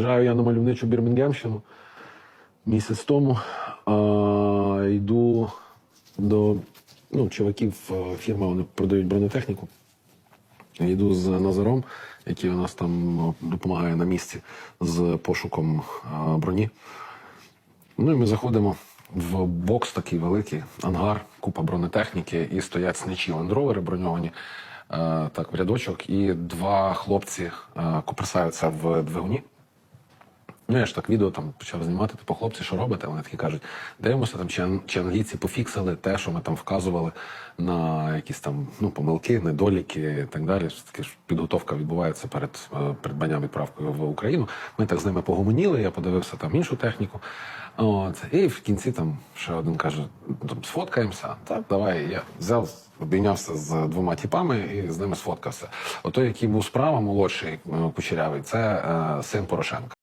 Приїжджаю я на мальовничу Бірмінгемщину місяць тому. А, йду до ну, чуваків е, фірми, вони продають бронетехніку. Йду з Назаром, який у нас там е, допомагає на місці з пошуком е, броні. Ну і ми заходимо в бокс такий великий, ангар, купа бронетехніки, і стоять сничі лендровери броньовані. Так, в рядочок, і два хлопці куперсаються в двигуні. Ну, я ж так відео там почав знімати, типу, хлопці, що робите? Вони такі кажуть, дивимося там, чи, чи англійці пофіксили те, що ми там вказували на якісь там ну, помилки, недоліки і так далі. Таке ж підготовка відбувається перед е, придбанням відправкою в Україну. Ми так з ними погомоніли, я подивився там іншу техніку. От, і в кінці там ще один каже: там сфоткаємося. Так, давай. Я взяв, обійнявся з двома тіпами і з ними сфоткався. Отой, який був справа, молодший е, кучерявий, це е, син Порошенка.